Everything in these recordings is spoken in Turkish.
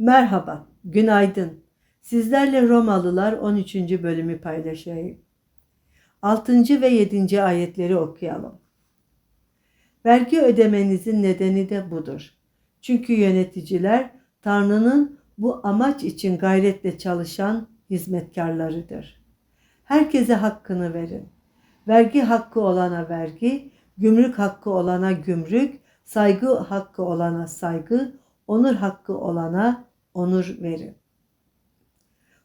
Merhaba, günaydın. Sizlerle Romalılar 13. bölümü paylaşayım. 6. ve 7. ayetleri okuyalım. Vergi ödemenizin nedeni de budur. Çünkü yöneticiler Tanrı'nın bu amaç için gayretle çalışan hizmetkarlarıdır. Herkese hakkını verin. Vergi hakkı olana vergi, gümrük hakkı olana gümrük, saygı hakkı olana saygı, onur hakkı olana onur verin.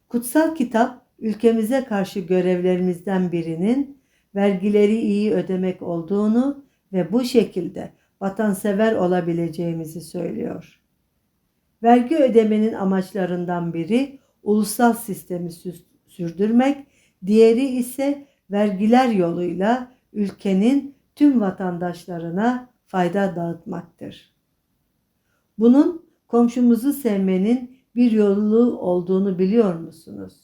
Kutsal kitap ülkemize karşı görevlerimizden birinin vergileri iyi ödemek olduğunu ve bu şekilde vatansever olabileceğimizi söylüyor. Vergi ödemenin amaçlarından biri ulusal sistemi sürdürmek, diğeri ise vergiler yoluyla ülkenin tüm vatandaşlarına fayda dağıtmaktır. Bunun komşumuzu sevmenin bir yolu olduğunu biliyor musunuz?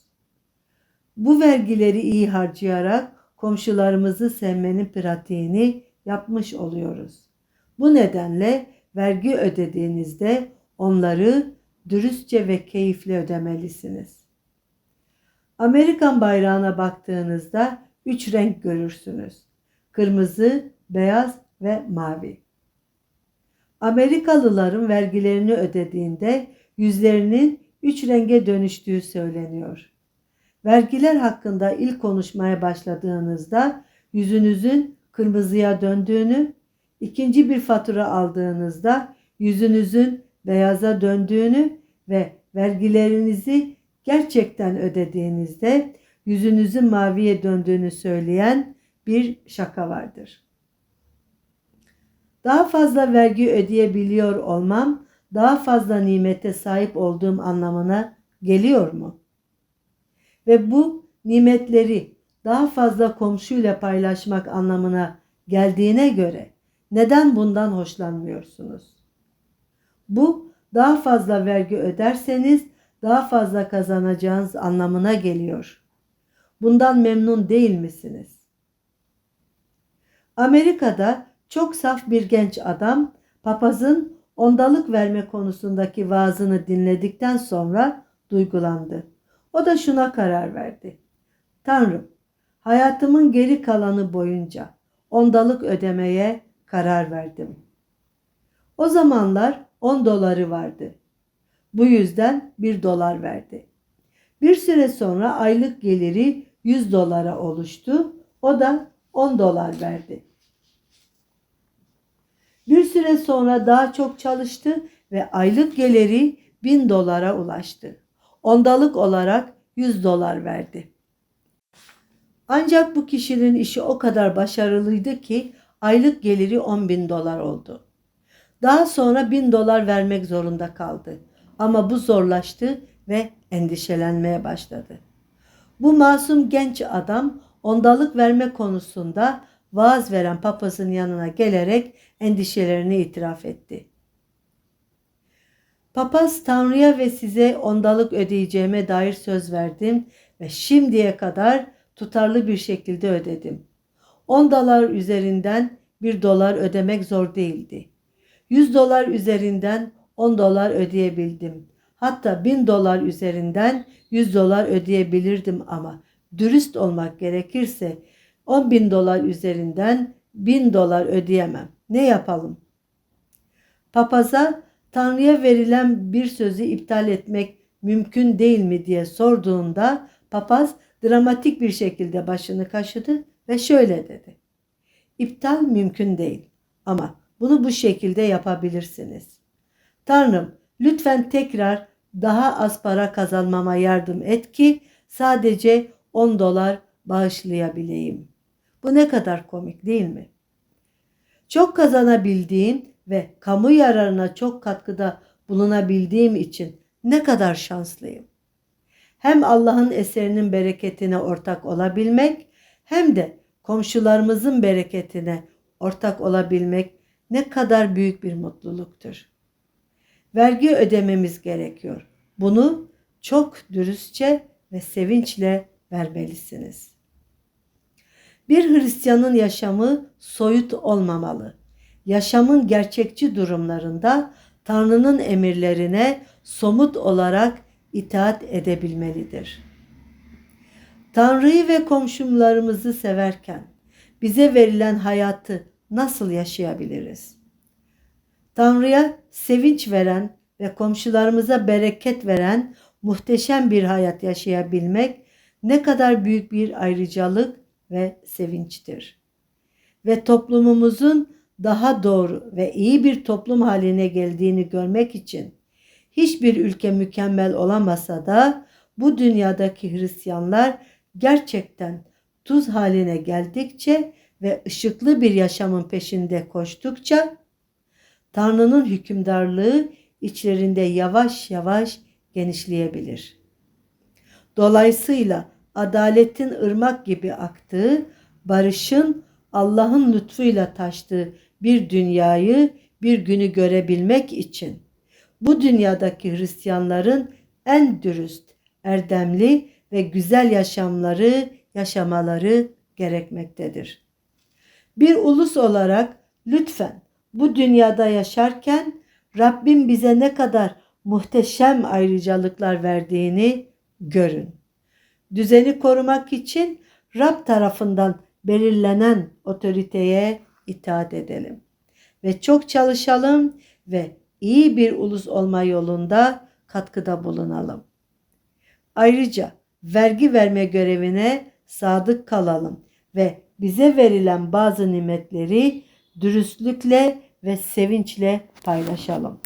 Bu vergileri iyi harcayarak komşularımızı sevmenin pratiğini yapmış oluyoruz. Bu nedenle vergi ödediğinizde onları dürüstçe ve keyifle ödemelisiniz. Amerikan bayrağına baktığınızda üç renk görürsünüz. Kırmızı, beyaz ve mavi. Amerikalıların vergilerini ödediğinde yüzlerinin üç renge dönüştüğü söyleniyor. Vergiler hakkında ilk konuşmaya başladığınızda yüzünüzün kırmızıya döndüğünü, ikinci bir fatura aldığınızda yüzünüzün beyaza döndüğünü ve vergilerinizi gerçekten ödediğinizde yüzünüzün maviye döndüğünü söyleyen bir şaka vardır. Daha fazla vergi ödeyebiliyor olmam daha fazla nimete sahip olduğum anlamına geliyor mu? Ve bu nimetleri daha fazla komşuyla paylaşmak anlamına geldiğine göre neden bundan hoşlanmıyorsunuz? Bu daha fazla vergi öderseniz daha fazla kazanacağınız anlamına geliyor. Bundan memnun değil misiniz? Amerika'da çok saf bir genç adam papazın ondalık verme konusundaki vaazını dinledikten sonra duygulandı. O da şuna karar verdi. Tanrım, hayatımın geri kalanı boyunca ondalık ödemeye karar verdim. O zamanlar 10 doları vardı. Bu yüzden 1 dolar verdi. Bir süre sonra aylık geliri 100 dolara oluştu. O da 10 dolar verdi. Bir süre sonra daha çok çalıştı ve aylık geliri 1000 dolara ulaştı. Ondalık olarak 100 dolar verdi. Ancak bu kişinin işi o kadar başarılıydı ki aylık geliri 10 bin dolar oldu. Daha sonra 1000 dolar vermek zorunda kaldı. Ama bu zorlaştı ve endişelenmeye başladı. Bu masum genç adam ondalık verme konusunda vaaz veren papazın yanına gelerek endişelerini itiraf etti. Papaz Tanrı'ya ve size ondalık ödeyeceğime dair söz verdim ve şimdiye kadar tutarlı bir şekilde ödedim. 10 dolar üzerinden 1 dolar ödemek zor değildi. 100 dolar üzerinden 10 dolar ödeyebildim. Hatta 1000 dolar üzerinden 100 dolar ödeyebilirdim ama dürüst olmak gerekirse 10 bin dolar üzerinden 1000 dolar ödeyemem. Ne yapalım? Papaza Tanrı'ya verilen bir sözü iptal etmek mümkün değil mi diye sorduğunda papaz dramatik bir şekilde başını kaşıdı ve şöyle dedi. İptal mümkün değil ama bunu bu şekilde yapabilirsiniz. Tanrım lütfen tekrar daha az para kazanmama yardım et ki sadece 10 dolar bağışlayabileyim. Bu ne kadar komik değil mi? Çok kazanabildiğim ve kamu yararına çok katkıda bulunabildiğim için ne kadar şanslıyım. Hem Allah'ın eserinin bereketine ortak olabilmek hem de komşularımızın bereketine ortak olabilmek ne kadar büyük bir mutluluktur. Vergi ödememiz gerekiyor. Bunu çok dürüstçe ve sevinçle vermelisiniz. Bir Hristiyanın yaşamı soyut olmamalı. Yaşamın gerçekçi durumlarında Tanrı'nın emirlerine somut olarak itaat edebilmelidir. Tanrı'yı ve komşularımızı severken bize verilen hayatı nasıl yaşayabiliriz? Tanrı'ya sevinç veren ve komşularımıza bereket veren muhteşem bir hayat yaşayabilmek ne kadar büyük bir ayrıcalık ve sevinçtir. Ve toplumumuzun daha doğru ve iyi bir toplum haline geldiğini görmek için hiçbir ülke mükemmel olamasa da bu dünyadaki Hristiyanlar gerçekten tuz haline geldikçe ve ışıklı bir yaşamın peşinde koştukça Tanrı'nın hükümdarlığı içlerinde yavaş yavaş genişleyebilir. Dolayısıyla adaletin ırmak gibi aktığı, barışın Allah'ın lütfuyla taştığı bir dünyayı bir günü görebilmek için bu dünyadaki Hristiyanların en dürüst, erdemli ve güzel yaşamları yaşamaları gerekmektedir. Bir ulus olarak lütfen bu dünyada yaşarken Rabbim bize ne kadar muhteşem ayrıcalıklar verdiğini görün. Düzeni korumak için Rab tarafından belirlenen otoriteye itaat edelim. Ve çok çalışalım ve iyi bir ulus olma yolunda katkıda bulunalım. Ayrıca vergi verme görevine sadık kalalım ve bize verilen bazı nimetleri dürüstlükle ve sevinçle paylaşalım.